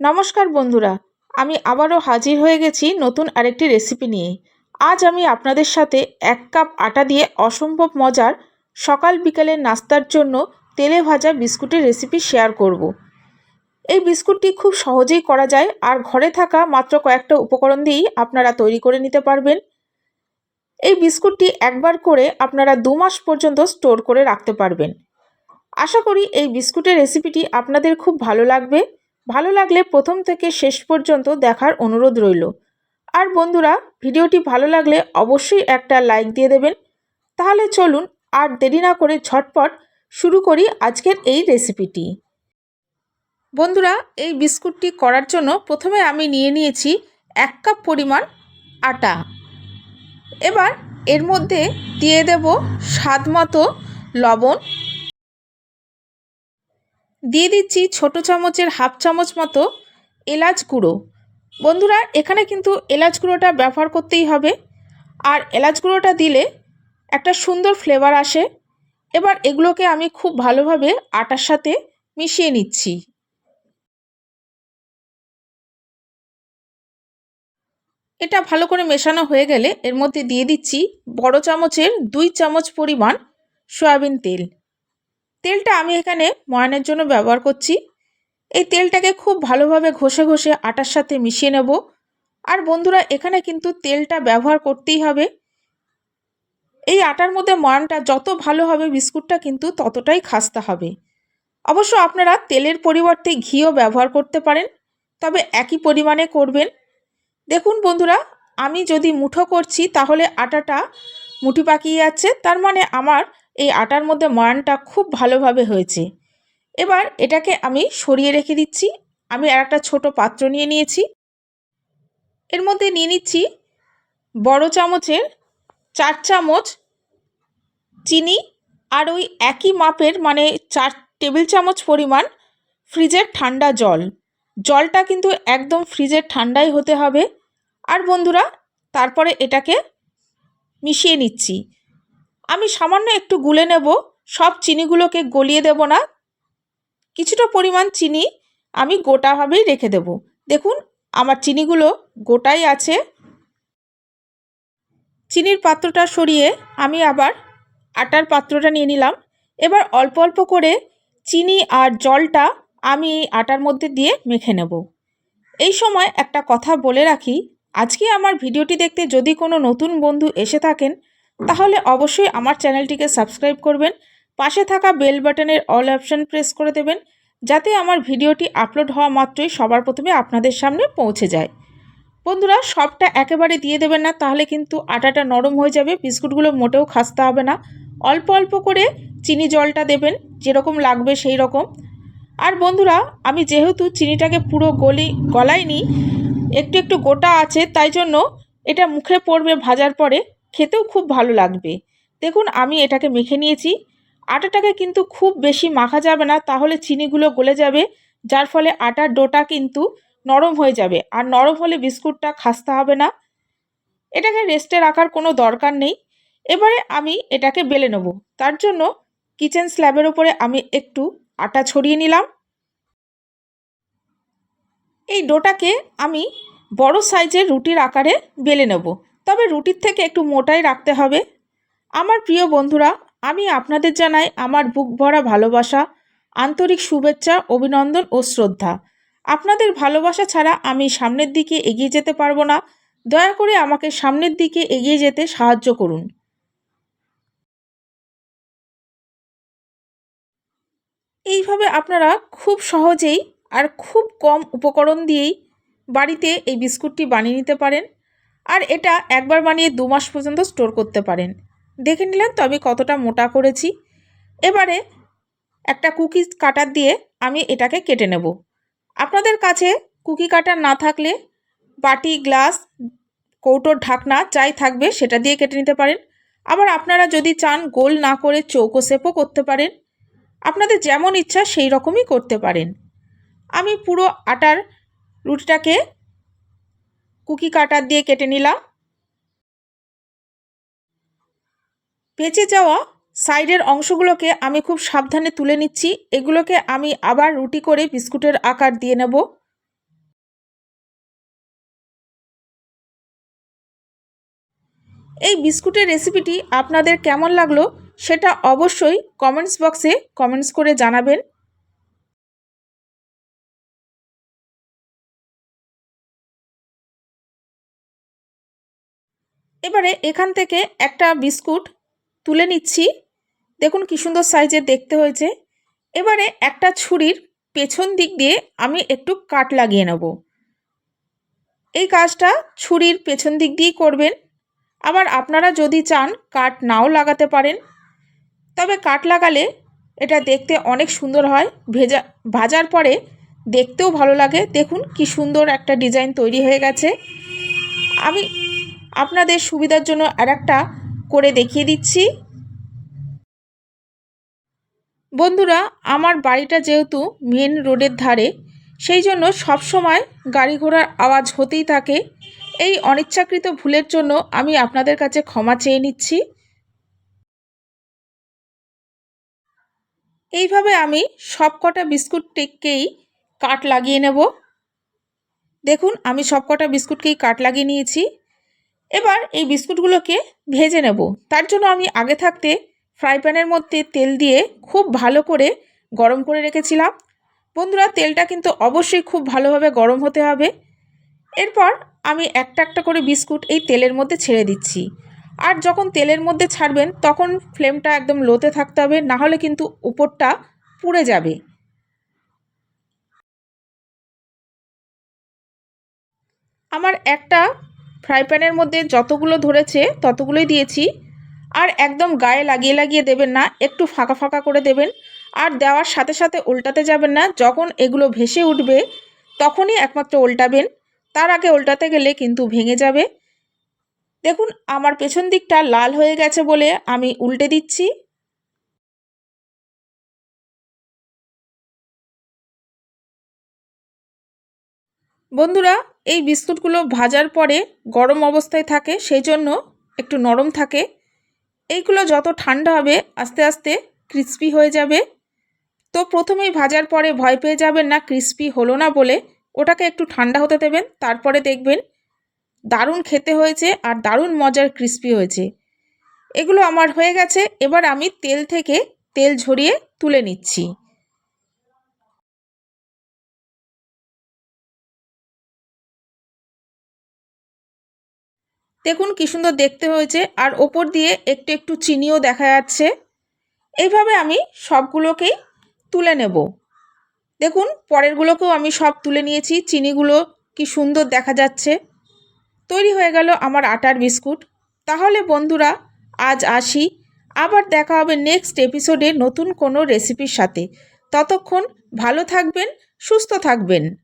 নমস্কার বন্ধুরা, আমি আবারও হাজির হয়ে গেছি নতুন আরেকটি রেসিপি নিয়ে। আজ আমি আপনাদের সাথে এক কাপ আটা দিয়ে অসম্ভব মজার সকাল বিকালের নাস্তার জন্য তেলে ভাজা বিস্কুটের রেসিপি শেয়ার করব। এই বিস্কুটটি খুব সহজেই করা যায় আর ঘরে থাকা মাত্র কয়েকটা উপকরণ দিয়েই আপনারা তৈরি করে নিতে পারবেন। এই বিস্কুটটি একবার করে আপনারা দু মাস পর্যন্ত স্টোর করে রাখতে পারবেন। আশা করি এই বিস্কুটের রেসিপিটি আপনাদের খুব ভালো লাগবে। ভালো লাগলে প্রথম থেকে শেষ পর্যন্ত দেখার অনুরোধ রইল। আর বন্ধুরা, ভিডিওটি ভালো লাগলে অবশ্যই একটা লাইক দিয়ে দেবেন। তাহলে চলুন আর দেরি না করে ঝটপট শুরু করি আজকের এই রেসিপিটি। বন্ধুরা, এই বিস্কুটটি করার জন্য প্রথমে আমি নিয়ে নিয়েছি এক কাপ পরিমাণ আটা। এবার এর মধ্যে দিয়ে দেব স্বাদ মতো লবণ দিয়ে দিচ্ছি ছোট চামচের হাফ চামচ মতো এলাচ গুঁড়ো। বন্ধুরা, এখানে কিন্তু এলাচ গুঁড়োটা ব্যবহার করতেই হবে। আর এলাচ গুঁড়োটা দিলে একটা সুন্দর ফ্লেভার আসে। এবার এগুলোকে আমি খুব ভালোভাবে আটার সাথে মিশিয়ে নিচ্ছি। এটা ভালো করে মেশানো হয়ে গেলে এর মধ্যে দিয়ে দিচ্ছি বড় চামচের দুই চামচ পরিমাণ সয়াবিন তেল। তেলটা আমি এখানে ময়ানের জন্য ব্যবহার করছি। এই তেলটাকে খুব ভালোভাবে ঘষে ঘষে আটার সাথে মিশিয়ে নেব। আর বন্ধুরা, এখানে কিন্তু তেলটা ব্যবহার করতেই হবে। এই আটার মধ্যে ময়ানটা যত ভালো হবে, বিস্কুটটা কিন্তু ততটাই খাস্তা হবে। অবশ্য আপনারা তেলের পরিবর্তে ঘিও ব্যবহার করতে পারেন, তবে একই পরিমাণে করবেন। দেখুন বন্ধুরা, আমি যদি মুঠো করছি, তাহলে আটাটা মুঠি পাকিয়ে যাচ্ছে। তার মানে আমার এই আটার মধ্যে ময়ানটা খুব ভালোভাবে হয়েছে। এবার এটাকে আমি সরিয়ে রেখে দিচ্ছি। আমি আর একটা ছোটো পাত্র নিয়ে নিয়েছি। এর মধ্যে নিয়ে নিচ্ছি বড় চামচের চার চামচ চিনি আর ওই একই মাপের মানে চার টেবিল চামচ পরিমাণ ফ্রিজের ঠান্ডা জল। জলটা কিন্তু একদম ফ্রিজের ঠান্ডাই হতে হবে। আর বন্ধুরা, তারপরে এটাকে মিশিয়ে নিচ্ছি। আমি সামান্য একটু গুলে নেব। সব চিনিগুলোকে গলিয়ে দেব না। কিছুটা পরিমাণ চিনি আমি গোটাভাবেই রেখে দেব। দেখুন, আমার চিনিগুলো গোটাই আছে। চিনির পাত্রটা সরিয়ে আমি আবার আটার পাত্রটা নিয়ে নিলাম। এবার অল্প অল্প করে চিনি আর জলটা আমি আটার মধ্যে দিয়ে মেখে নেব। এই সময় একটা কথা বলে রাখি, আজকে আমার ভিডিওটি দেখতে যদি কোনো নতুন বন্ধু এসে থাকেন তাহলে অবশ্যই আমার চ্যানেলটিকে সাবস্ক্রাইব করবেন, পাশে থাকা বেল বাটনের অল অপশান প্রেস করে দেবেন, যাতে আমার ভিডিওটি আপলোড হওয়া মাত্রই সবার প্রথমে আপনাদের সামনে পৌঁছে যায়। বন্ধুরা, সবটা একেবারে দিয়ে দেবেন না, তাহলে কিন্তু আটাটা নরম হয়ে যাবে, বিস্কুটগুলো মোটেও খাসতে হবে না। অল্প অল্প করে চিনি জলটা দেবেন, যেরকম লাগবে সেই রকম। আর বন্ধুরা, আমি যেহেতু চিনিটাকে পুরো গলি গলাইনি, একটু একটু গোটা আছে, তাই জন্য এটা মুখে পড়বে ভাজার পরে। খেতেও খুব ভালো লাগবে। দেখুন, আমি এটাকে মেখে নিয়েছি। আটাটাকে কিন্তু খুব বেশি মাখা যাবে না, তাহলে চিনিগুলো গলে যাবে, যার ফলে আটার ডোটা কিন্তু নরম হয়ে যাবে। আর নরম হলে বিস্কুটটা খাস্তা হবে না। এটাকে রেস্টে রাখার কোনো দরকার নেই। এবারে আমি এটাকে বেলে নেব। তার জন্য কিচেন স্ল্যাবের ওপরে আমি একটু আটা ছড়িয়ে নিলাম। এই ডোটাকে আমি বড় সাইজের রুটির আকারে বেলে নেব। তবে রুটির থেকে একটু মোটাই রাখতে হবে। আমার প্রিয় বন্ধুরা, আমি আপনাদের জানাই আমার বুক ভরা ভালোবাসা, আন্তরিক শুভেচ্ছা, অভিনন্দন ও শ্রদ্ধা। আপনাদের ভালোবাসা ছাড়া আমি সামনের দিকে এগিয়ে যেতে পারব না। দয়া করে আমাকে সামনের দিকে এগিয়ে যেতে সাহায্য করুন। এইভাবে আপনারা খুব সহজেই আর খুব কম উপকরণ দিয়েই বাড়িতে এই বিস্কুটটি বানিয়ে নিতে পারেন। আর এটা একবার বানিয়ে দু মাস পর্যন্ত স্টোর করতে পারেন। দেখে নিলেন তো আমি কতটা মোটা করেছি। এবারে একটা কুকি কাটার দিয়ে আমি এটাকে কেটে নেব। আপনাদের কাছে কুকি কাটার না থাকলে বাটি, গ্লাস, কৌটোর ঢাকনা যাই থাকবে সেটা দিয়ে কেটে নিতে পারেন। আবার আপনারা যদি চান গোল না করে চৌকো শেপও করতে পারেন। আপনাদের যেমন ইচ্ছা সেই রকমই করতে পারেন। আমি পুরো আটার রুটিটাকে কুকি কাটার দিয়ে কেটে নিলাম। বেঁচে যাওয়া সাইডের অংশগুলোকে আমি খুব সাবধানে তুলে নিচ্ছি। এগুলোকে আমি আবার রুটি করে বিস্কুটের আকার দিয়ে নেব। এই বিস্কুটের রেসিপিটি আপনাদের কেমন লাগল সেটা অবশ্যই কমেন্টস বক্সে কমেন্টস করে জানাবেন। এবারে এখান থেকে একটা বিস্কুট তুলে নিচ্ছি। দেখুন কী সুন্দর সাইজের দেখতে হয়েছে। এবারে একটা ছুরির পেছন দিক দিয়ে আমি একটু কাট লাগিয়ে নেব। এই কাজটা ছুরির পেছন দিক দিয়েই করবেন। আবার আপনারা যদি চান কাট নাও লাগাতে পারেন। তবে কাট লাগালে এটা দেখতে অনেক সুন্দর হয়। ভেজা, ভাজার পরে দেখতেও ভালো লাগে। দেখুন কি সুন্দর একটা ডিজাইন তৈরি হয়ে গেছে। আমি আপনাদের সুবিধার জন্য আর একটা করে দেখিয়ে দিচ্ছি। বন্ধুরা, আমার বাড়িটা যেহেতু মেন রোডের ধারে, সেই জন্য সবসময় গাড়ি ঘোড়ার আওয়াজ হতেই থাকে। এই অনিচ্ছাকৃত ভুলের জন্য আমি আপনাদের কাছে ক্ষমা চেয়ে নিচ্ছি। এইভাবে আমি সব কটা বিস্কুটটিকেই কাট লাগিয়ে নেব। দেখুন, আমি সব কটা বিস্কুটকেই কাট লাগিয়ে নিয়েছি। এবার এই বিস্কুটগুলোকে ভেজে নেব। তার জন্য আমি আগে থাকতে ফ্রাই প্যানের মধ্যে তেল দিয়ে খুব ভালো করে গরম করে রেখেছিলাম। বন্ধুরা, তেলটা কিন্তু অবশ্যই খুব ভালোভাবে গরম হতে হবে। এরপর আমি একটা একটা করে বিস্কুট এই তেলের মধ্যে ছেড়ে দিচ্ছি। আর যখন তেলের মধ্যে ছাড়বেন, তখন ফ্লেমটা একদম লোতে থাকতে হবে নাহলে কিন্তু উপরটা পুড়ে যাবে। আমার একটা ফ্রাই প্যানের মধ্যে যতগুলো ধরেছে ততগুলোই দিয়েছি। আর একদম গায়ে লাগিয়ে লাগিয়ে দেবেন না, একটু ফাঁকা ফাঁকা করে দেবেন। আর দেওয়ার সাথে সাথে উল্টাতে যাবেন না, যখন এগুলো ভেসে উঠবে তখনই একমাত্র উল্টাবেন। তার আগে উল্টাতে গেলে কিন্তু ভেঙে যাবে। দেখুন, আমার পেছন দিকটা লাল হয়ে গেছে বলে আমি উল্টে দিচ্ছি। বন্ধুরা, এই বিস্কুটগুলো ভাজার পরে গরম অবস্থায় থাকে সেই জন্য একটু নরম থাকে। এইগুলো যত ঠান্ডা হবে, আস্তে আস্তে ক্রিস্পি হয়ে যাবে। তো প্রথমেই ভাজার পরে ভয় পেয়ে যাবেন না, ক্রিস্পি হলো না বলে। ওটাকে একটু ঠান্ডা হতে দেবেন, তারপরে দেখবেন দারুণ খেতে হয়েছে আর দারুণ মজার ক্রিস্পি হয়েছে। এগুলো আমার হয়ে গেছে, এবার আমি তেল থেকে তেল ঝরিয়ে তুলে নিচ্ছি। দেখুন কী সুন্দর দেখতে হয়েছে। আর ওপর দিয়ে একটু একটু চিনিও দেখা যাচ্ছে। এইভাবে আমি সবগুলোকেই তুলে নেব। দেখুন, পরেরগুলোকেও আমি সব তুলে নিয়েছি। চিনিগুলো কি সুন্দর দেখা যাচ্ছে। তৈরি হয়ে গেল আমার আটার বিস্কুট। তাহলে বন্ধুরা, আজ আসি। আবার দেখা হবে নেক্সট এপিসোডে নতুন কোনো রেসিপির সাথে। ততক্ষণ ভালো থাকবেন, সুস্থ থাকবেন।